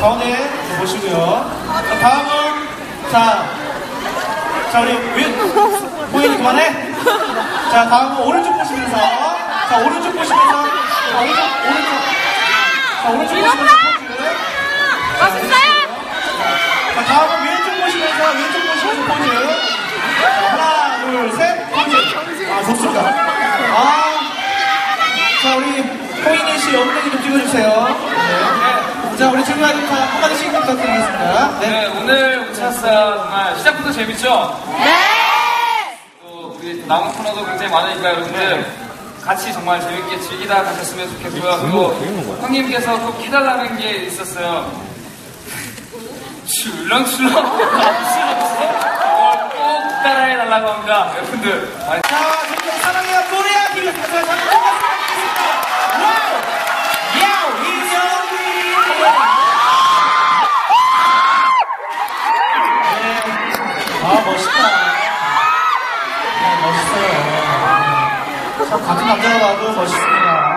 가운데 보시고요. 자, 다음은, 자, 자, 우리 왼, 보이니 그만해. 자, 다음은 오른쪽 보시면서, 자, 오른쪽 보시면서, 자, 오른쪽, 오른쪽. 자, 오른쪽 보시면서 포즈. 멋있어요? 자, 다음은 왼쪽 보시면서, 왼쪽 보시면서 포즈. 자, 하나, 둘, 셋, 포즈. 아, 좋습니다. 아, 자, 우리 호인이 씨 엉덩이 좀 찍어주세요. 네. 자, 우리 질문하니까 한마디씩 부탁드리겠습니다. 네. 네, 오늘 우차사 정말 시작부터 재밌죠? 네! 또 우리 남은 코너도 굉장히 많으니까 여러분들 같이 정말 재밌게 즐기다 가셨으면 좋겠고요. 그리고 형님께서 꼭 해달라는 게 있었어요. 출렁출렁 이걸 꼭 따라해달라고 합니다. 여러분들 많이 자, 지금 사랑해요 코리아 TV 가서 잠깐 보겠습니다. 와우! 야우! 이정희! 네. 아, 멋있다. 아, 멋있어요. 참, 같은 남자가 봐도 멋있습니다.